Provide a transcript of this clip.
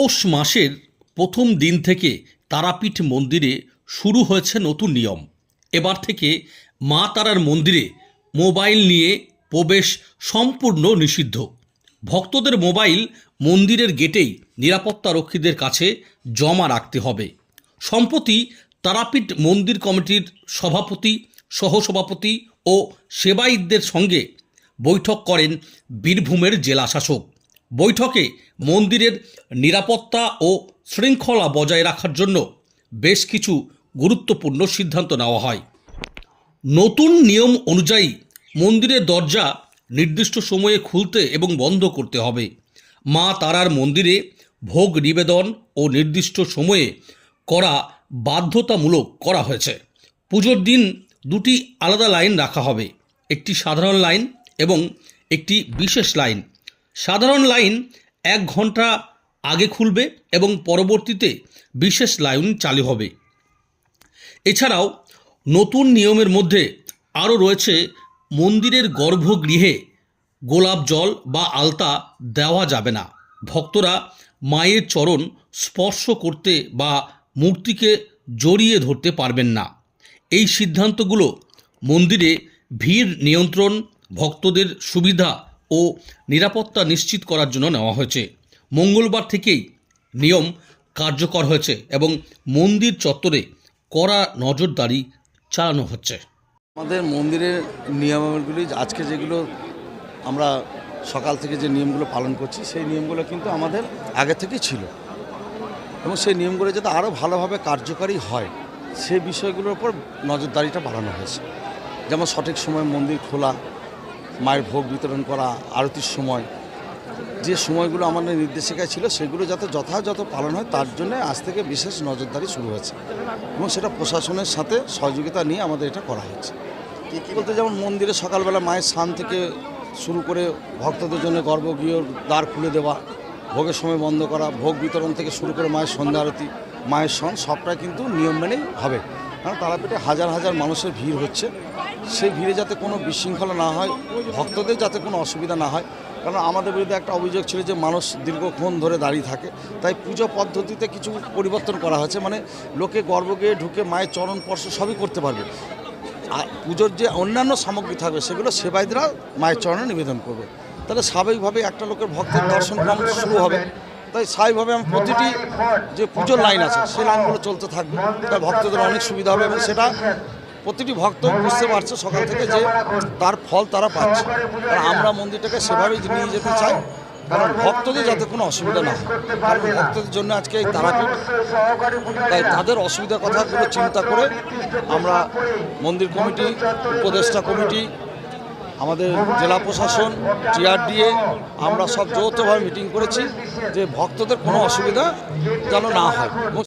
পৌষ মাসের প্রথম দিন থেকে তারাপীঠ মন্দিরে শুরু হয়েছে নতুন নিয়ম। এবার থেকে মা তারার মন্দিরে মোবাইল নিয়ে প্রবেশ সম্পূর্ণ নিষিদ্ধ। ভক্তদের মোবাইল মন্দিরের গেটেই নিরাপত্তারক্ষীদের কাছে জমা রাখতে হবে। সম্প্রতি তারাপীঠ মন্দির কমিটির সভাপতি, সহসভাপতি ও সেবায়িতদের সঙ্গে বৈঠক করেন বীরভূমের জেলা শাসক বৈঠকে মন্দিরের নিরাপত্তা ও শৃঙ্খলা বজায় রাখার জন্য বেশ কিছু গুরুত্বপূর্ণ সিদ্ধান্ত নেওয়া হয়। নতুন নিয়ম অনুযায়ী মন্দিরের দরজা নির্দিষ্ট সময়ে খুলতে এবং বন্ধ করতে হবে। মা তারার মন্দিরে ভোগ নিবেদন ও নির্দিষ্ট সময়ে করা বাধ্যতামূলক করা হয়েছে। পুজোর দিন দুটি আলাদা লাইন রাখা হবে। একটি সাধারণ লাইন এবং একটি বিশেষ লাইন। সাধারণ লাইন এক ঘণ্টা আগে খুলবে এবং পরবর্তীতে বিশেষ লাইন চালু হবে। এছাড়াও নতুন নিয়মের মধ্যে আরও রয়েছে মন্দিরের গর্ভগৃহে গোলাপ জল বা আলতা দেওয়া যাবে না। ভক্তরা মায়ের চরণ স্পর্শ করতে বা মূর্তিকে জড়িয়ে ধরতে পারবেন না। এই সিদ্ধান্তগুলো মন্দিরে ভিড় নিয়ন্ত্রণ, ভক্তদের সুবিধা ও নিরাপত্তা নিশ্চিত করার জন্য নেওয়া হয়েছে। মঙ্গলবার থেকেই নিয়ম কার্যকর হয়েছে এবং মন্দির চত্বরে কড়া নজরদারি চালানো হচ্ছে। আমাদের মন্দিরের নিয়মাবলীগুলি আজকে যেগুলো আমরা সকাল থেকে যে নিয়মগুলো পালন করছি, সেই নিয়মগুলো কিন্তু আমাদের আগে থেকেই ছিল। এবং সেই নিয়মগুলো যাতে আরও ভালোভাবে কার্যকারী হয় সেই বিষয়গুলোর উপর নজরদারিটা বাড়ানো হয়েছে। যেমন সঠিক সময় মন্দির খোলা মায়ের ভোগ বিতরণ করা, আরতির সময়। যে সময়গুলো আমাদের নির্দেশিকায় ছিল, সেগুলো যাতে যথাযথ পালন হয়, তার জন্য আজ থেকে বিশেষ নজরদারি শুরু হয়েছে। এবং সেটা প্রশাসনের সাথে সহযোগিতা নিয়ে আমাদের এটা করা হচ্ছে কী কী বলতে যেমন মন্দিরে সকালবেলা মায়ের স্নান থেকে শুরু করে ভক্তদের জন্য গর্ভগৃহ দ্বার খুলে দেওয়া, ভোগের সময় বন্ধ করা, ভোগ বিতরণ থেকে শুরু করে মায়ের সন্ধ্যা আরতি মায়ের সন সবটাই কিন্তু নিয়ম মেনেই হবে। কারণ তারাপীঠে হাজার হাজার মানুষের ভিড় হচ্ছে। সেই ভিড়ে যাতে কোনো বিশৃঙ্খলা না হয়, ভক্তদের যাতে কোনো অসুবিধা না হয়, কারণ আমাদের বিরুদ্ধে একটা অভিযোগ ছিল যে মানুষ দীর্ঘক্ষণ ধরে দাঁড়িয়ে থাকে। তাই পুজো পদ্ধতিতে কিছু পরিবর্তন করা হয়েছে মানে লোকে গর্ভগৃহে ঢুকে মায়ের চরণ স্পর্শ সবই করতে পারবে। আর পুজোর যে অন্যান্য সামগ্রী থাকবে, সেগুলো সেবায়িতরা মায়ের চরণে নিবেদন করবে। তাহলে স্বাভাবিকভাবে একটা লোকের ভক্তের দর্শন শুরু হবে। তাই স্বাভাবিকভাবে আমি প্রতিটি যে পুজোর লাইন আছে, সেই লাইনগুলো চলতে থাকবে। তাই ভক্তদের অনেক সুবিধা হবে এবং সেটা প্রতিটি ভক্ত বুঝতে পারছে সকাল থেকে যে তার ফল তারা পাচ্ছে। আর আমরা মন্দিরটাকে সেভাবেই নিয়ে যেতে চাই, কারণ ভক্তদের যাতে কোনো অসুবিধা না হয়। কারণ ভক্তদের জন্য আজকে এই তারাপীঠ। তাই তাদের অসুবিধার কথাগুলো চিন্তা করে আমরা মন্দির কমিটি, উপদেষ্টা কমিটি আমাদের জেলা প্রশাসন, টিআরডিএ, আমরা সব যৌথভাবে মিটিং করেছি যে ভক্তদের কোনো অসুবিধা যেন না হয়।